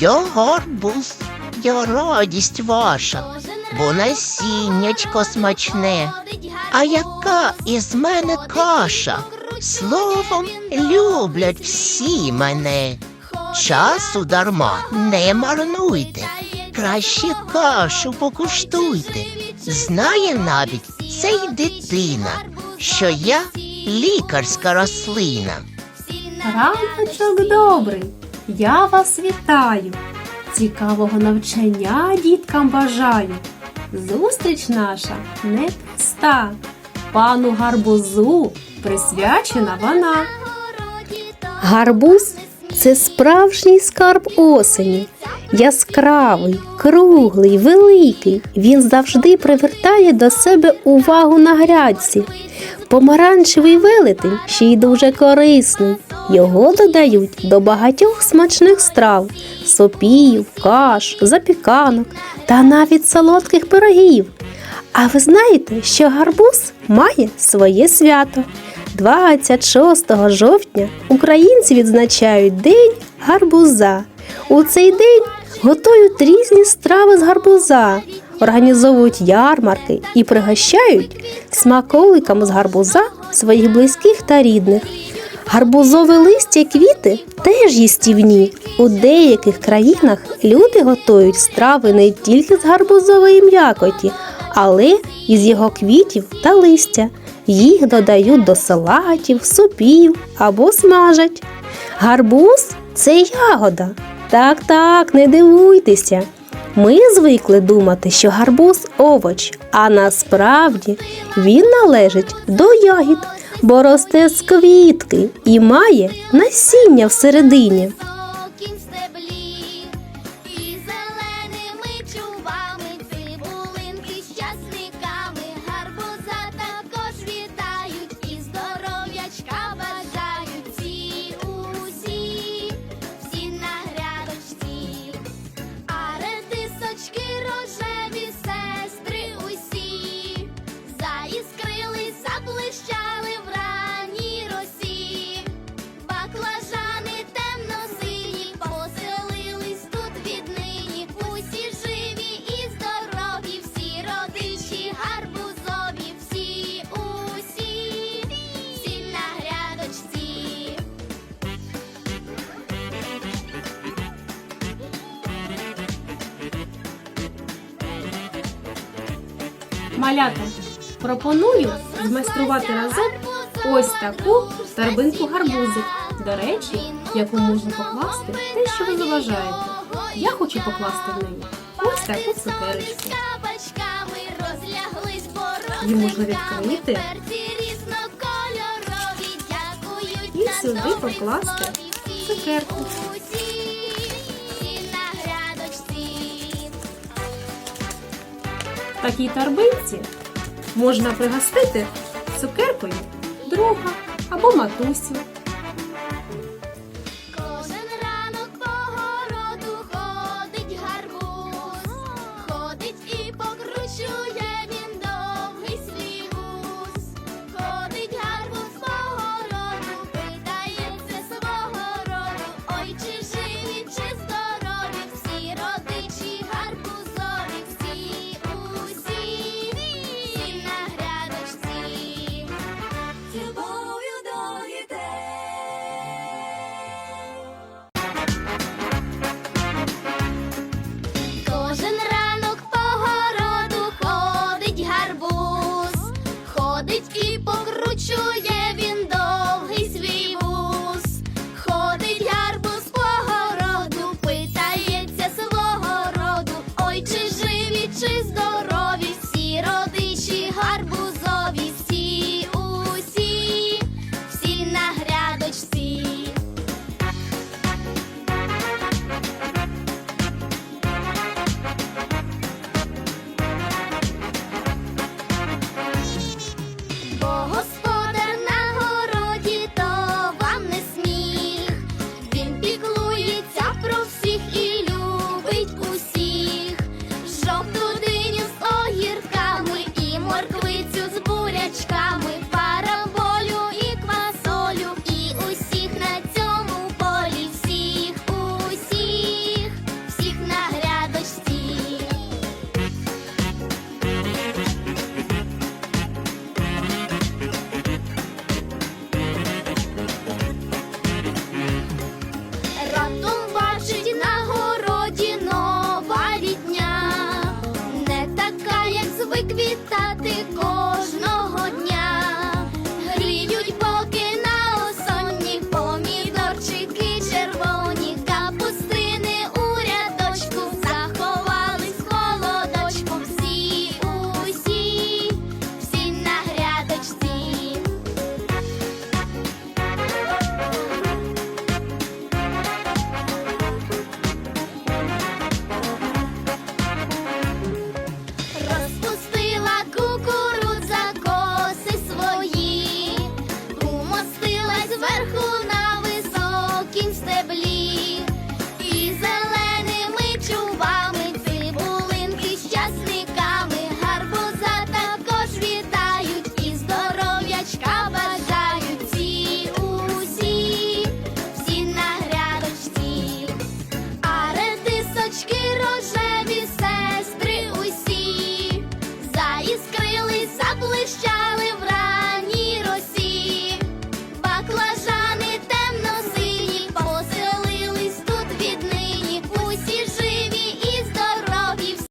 Я гарбуз, я радість ваша, бо насіннячко смачне. А яка із мене каша? Словом, люблять всі мене. Часу дарма не марнуйте, краще кашу покуштуйте. Знає навіть цей дитина, що я лікарська рослина. Раночок добрий, я вас вітаю. Цікавого навчання діткам бажаю. Зустріч наша непроста. Пану гарбузу присвячена вона. Гарбуз це справжній скарб осені. Яскравий, круглий, великий. Він завжди привертає до себе увагу на грядці. Помаранчевий велетень ще й дуже корисний. Його додають до багатьох смачних страв сопів, каш, запіканок та навіть солодких пирогів. А ви знаєте, що гарбуз має своє свято? 26 жовтня українці відзначають День гарбуза. У цей день готують різні страви з гарбуза, організовують ярмарки і пригощають смаколиками з гарбуза своїх близьких та рідних. Гарбузове листя і квіти теж їстівні. У деяких країнах люди готують страви не тільки з гарбузової м'якоті, але і з його квітів та листя. Їх додають до салатів, супів або смажать. Гарбуз це ягода. Так, так, не дивуйтеся. Ми звикли думати, що гарбуз овоч, а насправді він належить до ягід, бо росте з квітки і має насіння всередині. Малята, пропоную змайструвати разом ось таку торбинку гарбузик. До речі, яку можна покласти те, що ви заважаєте. Я хочу покласти в неї ось таку цукерочку. Її можна відкрити І сюди покласти цукерку. Такій торбинці можна пригостити цукеркою друга або матусю. Розквітати кожного